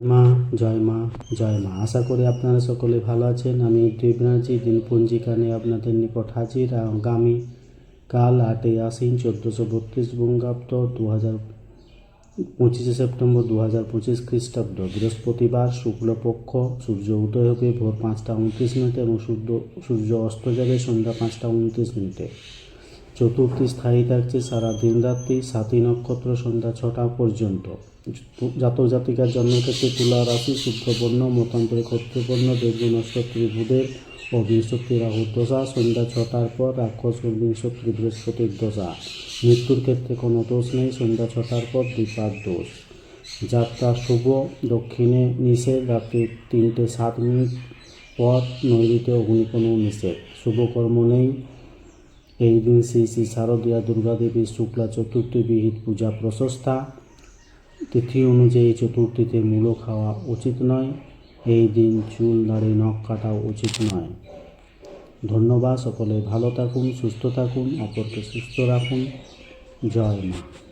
মা, জয় মা জয় মা। আশা করি আপনারা সকলে ভালো আছেন। আমি ব্যানার্জি দিন পঞ্জিকা নিয়ে আপনাদের নিকট হাজির। আগামী কাল আটই আশ্বিন চোদ্দোশো বত্রিশ বঙ্গাব্দ দু হাজার পঁচিশে সেপ্টেম্বর দু হাজার পঁচিশ খ্রিস্টাব্দ। বৃহস্পতিবার শুক্লপক্ষ, সূর্য উদয় হবে ভোর পাঁচটা উনত্রিশ মিনিটে এবং সূর্য সূর্য অস্ত যাবে সন্ধ্যা পাঁচটা উনত্রিশ মিনিটে। চতুর্থী স্থায়ী থাকছে সারা দিন রাত্রি সাতই নক্ষত্র সন্ধ্যা ছটা পর্যন্ত। জাতক জাতিকার জন্মক্ষেত্রে তুলা রাশি শুক্রবর্ণ মতান্তরে ক্ষত্রবর্ণ দেবগুণ নক্ষত্রী বুধের ও বৃহস্পতি রাহুর দশা, সন্ধ্যা ছটার পর রাক্ষস ও বৃহস্পতি বৃহস্পতির দশা। মৃত্যুর ক্ষেত্রে কোনো দোষ নেই, সন্ধ্যা ছটার পর দ্বিপাদ দোষ। যাত্রা শুভ, দক্ষিণে নিষেধ, রাত্রি তিনটে সাত মিনিট পর নৈরিতে অগ্নি কোনো নিষেধ। শুভকর্ম নেই এই দিন শ্রী শ্রী শারদীয়া দুর্গাদেবীর শুক্লা চতুর্থী বিহিত পূজা প্রশস্তা। তিথি অনুযায়ী চতুর্থীতে মূলো খাওয়া উচিত নয়। এই দিন চুল দাড়ি নখ কাটাও উচিত নয়। ধন্যবাদ, সকলে ভালো থাকুন, সুস্থ থাকুন, অপরকে সুস্থ রাখুন। জয় মা।